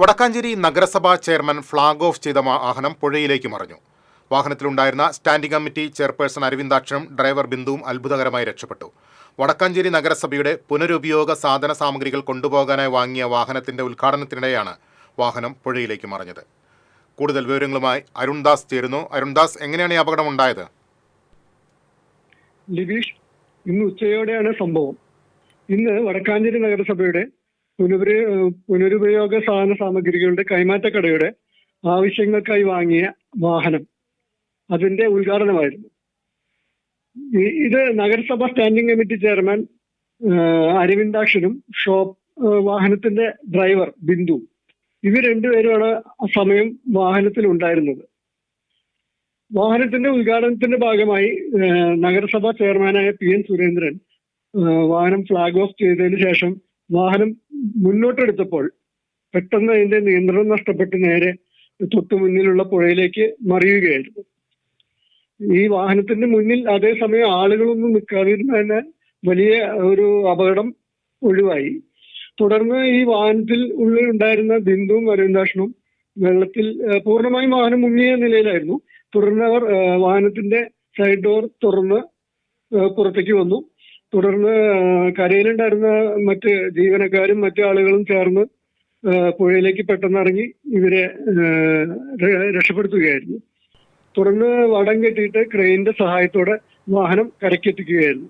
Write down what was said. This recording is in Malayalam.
വടക്കാഞ്ചേരി നഗരസഭാ ചെയർമാൻ ഫ്ളാഗ് ഓഫ് ചെയ്ത വാഹനം പുഴയിലേക്ക് മറിഞ്ഞു. വാഹനത്തിലുണ്ടായിരുന്ന സ്റ്റാൻഡിംഗ് കമ്മിറ്റി ചെയർപേഴ്സൺ അരവിന്ദാക്ഷനും ഡ്രൈവർ ബിന്ദുവും അത്ഭുതകരമായി രക്ഷപ്പെട്ടു. വടക്കാഞ്ചേരി നഗരസഭയുടെ പുനരുപയോഗ സാധന സാമഗ്രികൾ കൊണ്ടുപോകാനായി വാങ്ങിയ വാഹനത്തിന്റെ ഉദ്ഘാടനത്തിനിടെയാണ് വാഹനം പുഴയിലേക്ക് മറിഞ്ഞത്. കൂടുതൽ വിവരങ്ങളുമായി അരുൺദാസ് ചേരുന്നു. അരുൺദാസ് എങ്ങനെയാണ് ഈ അപകടം ഉണ്ടായത് ലിബീഷ് ഇന്ന് ഉച്ചയോടെയാണ് സംഭവം. ഇന്ന് വടക്കാഞ്ചേരി നഗരസഭയുടെ പുനരുപയോ പുനരുപയോഗ സാധന സാമഗ്രികളുടെ കൈമാറ്റക്കടയുടെ ആവശ്യങ്ങൾക്കായി വാങ്ങിയ വാഹനം. അതിന്റെ ഉദ്ഘാടനമായിരുന്നു. ഇത് നഗരസഭ സ്റ്റാൻഡിംഗ് കമ്മിറ്റി ചെയർമാൻ അരവിന്ദാക്ഷനും ഷോപ്പ് വാഹനത്തിന്റെ ഡ്രൈവർ ബിന്ദു. ഇവർ രണ്ടുപേരുമാണ് ആ സമയം വാഹനത്തിൽ ഉണ്ടായിരുന്നത് വാഹനത്തിന്റെ ഉദ്ഘാടനത്തിന്റെ ഭാഗമായി നഗരസഭ ചെയർമാനായ പി എൻ സുരേന്ദ്രൻ വാഹനം ഫ്ലാഗ് ഓഫ് ചെയ്തതിനു ശേഷം വാഹനം മുന്നോട്ടെടുത്തപ്പോൾ പെട്ടെന്ന് അതിന്റെ നിയന്ത്രണം നഷ്ടപ്പെട്ട് നേരെ തൊട്ടു മുന്നിലുള്ള പുഴയിലേക്ക് മറിയുകയായിരുന്നു. ഈ വാഹനത്തിന്റെ മുന്നിൽ അതേസമയം ആളുകളൊന്നും നിൽക്കാതിരുന്നതിനാൽ വലിയ ഒരു അപകടം ഒഴിവായി. തുടർന്ന് ഈ വാഹനത്തിൽ ഉള്ളിൽ ഉണ്ടായിരുന്ന ബിന്ദുവും അരവിന്ദാക്ഷനും വെള്ളത്തിൽ പൂർണമായും വാഹനം മുങ്ങിയ നിലയിലായിരുന്നു. തുടർന്ന് അവർ വാഹനത്തിന്റെ സൈഡ് ഡോർ തുറന്ന് പുറത്തേക്ക് വന്നു. തുടർന്ന് കരയിലുണ്ടായിരുന്ന മറ്റ് ജീവനക്കാരും മറ്റു ആളുകളും ചേർന്ന് പുഴയിലേക്ക് പെട്ടെന്ന് ഇറങ്ങി ഇവരെ രക്ഷപ്പെടുത്തുകയായിരുന്നു. തുടർന്ന് വടം കെട്ടിയിട്ട് ക്രെയിനിന്റെ സഹായത്തോടെ വാഹനം കരക്കെത്തിക്കുകയായിരുന്നു